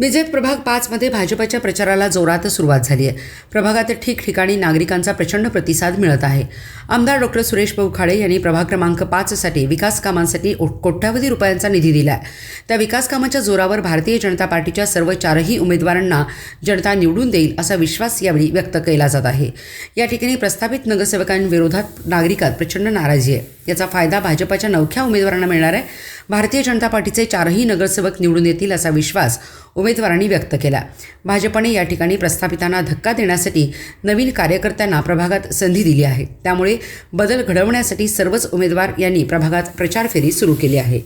विजय प्रभाग पाचमध्ये भाजपाच्या प्रचाराला जोरात सुरुवात झाली आहे. प्रभागात ठिकठिकाणी नागरिकांचा प्रचंड प्रतिसाद मिळत आहे. आमदार डॉक्टर सुरेश भाऊ खाडे यांनी प्रभाग क्रमांक पाचसाठी विकास कामांसाठी कोट्यावधी रुपयांचा निधी दिला आहे त्या विकास कामाच्या जोरावर भारतीय जनता पार्टीच्या सर्व चारही उमेदवारांना जनता निवडून देईल असा विश्वास यावेळी व्यक्त केला जात आहे. या ठिकाणी प्रस्थापित नगरसेवकांविरोधात नागरिकात प्रचंड नाराजी आहे. याचा फायदा भाजपाच्या नवख्या उमेदवारांना मिळणार आहे. भारतीय जनता पार्टीचे चारही नगरसेवक निवडून येतील असा विश्वास उमेदवारांनी व्यक्त केला भाजपने या ठिकाणी प्रस्थापितांना धक्का देण्यासाठी नवीन कार्यकर्त्यांना प्रभागात संधी दिली आहे. त्यामुळे बदल घडवण्यासाठी सर्वच उमेदवार यांनी प्रभागात प्रचार फेरी सुरू केली आहे.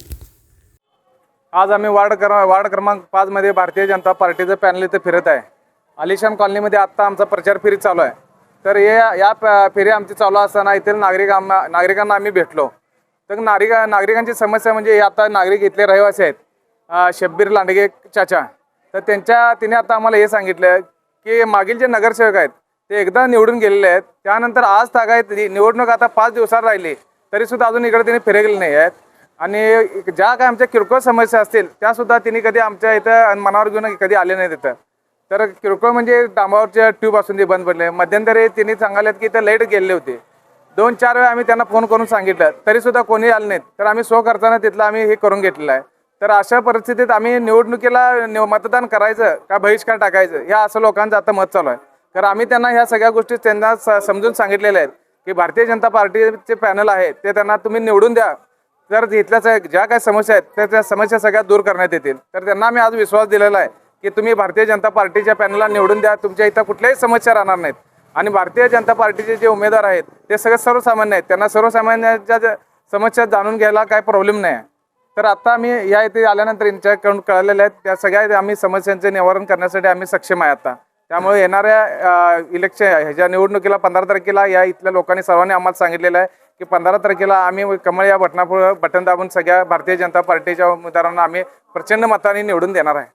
आज आम्ही वार्ड क्र वार्ड क्रमांक पाचमध्ये भारतीय जनता पार्टीचं पॅनल इथं फिरत आहे. आलिशान कॉलनीमध्ये आत्ता आमचा प्रचार फेरी चालू आहे. तर हे या प- फेरी आमची चालू असताना येथील नागरिक आम्हा नागरिकांना आम्ही भेटलो. तर नागरिक नागरिकांची समस्या म्हणजे हे आता नागरिक इथले रहिवासी आहेत. शब्बीर लांडगे चाचा. तर त्यांच्या तिने आता आम्हाला हे सांगितलं की मागील जे नगरसेवक आहेत ते एकदा निवडून गेलेले आहेत. त्यानंतर आज तागायत निवडणूक आता पाच दिवसात राहिली. तरीसुद्धा अजून इकडे तिने फिरकले नाही आहेत. आणि ज्या काय आमच्या किरकोळ समस्या असतील त्यासुद्धा तिने कधी आमच्या इथं मनावर घेऊन कधी आले नाही तिथं तर किरकोळ म्हणजे डांबावरच्या ट्यूब असून ते बंद पडले. मध्यंतरी तिने सांगायला की इथं लाइट गेलेले होते. दोन चार वेळा आम्ही त्यांना फोन करून सांगितलं. तरीसुद्धा कोणी आले नाहीत. तर आम्ही सो करताना तिथलं आम्ही हे करून घेतलेलं आहे. तर अशा परिस्थितीत आम्ही निवडणुकीला मतदान करायचं का बहिष्कार टाकायचं? ह्या असं लोकांचं आता मत चालू आहे. तर आम्ही त्यांना ह्या सगळ्या गोष्टी त्यांना समजून सांगितलेल्या आहेत की भारतीय जनता पार्टीचे पॅनल आहे ते त्यांना तुम्ही निवडून द्या. तर इथल्या ज्या काही समस्या आहेत त्या त्या समस्या सगळ्या दूर करण्यात येतील. तर त्यांना आम्ही आज विश्वास दिलेला आहे की तुम्ही भारतीय जनता पार्टीच्या पॅनलला निवडून द्या. तुमच्या इथं कुठल्याही समस्या राहणार नाहीत. आणि भारतीय जनता पार्टीचे जे उमेदवार आहेत ते सगळे सर्वसामान्य आहेत. त्यांना सर्वसामान्यांच्या ज्या समस्या जाणून घ्यायला काय प्रॉब्लेम नाही आहे. तर आता आम्ही या इथे आल्यानंतर यांच्याकडून कळलेले आहेत त्या सगळ्या आम्ही समस्यांचे निवारण करण्यासाठी आम्ही सक्षम आहे आता. त्यामुळे येणाऱ्या इलेक्शन ह्याच्या निवडणुकीला पंधरा तारखेला या इथल्या लोकांनी सर्वांनी आम्हाला सांगितलेलं आहे की पंधरा तारखेला आम्ही कमळ या बटनापुढं बटन दाबून सगळ्या भारतीय जनता पार्टीच्या उमेदवारांना आम्ही प्रचंड मताने निवडून देणार आहे.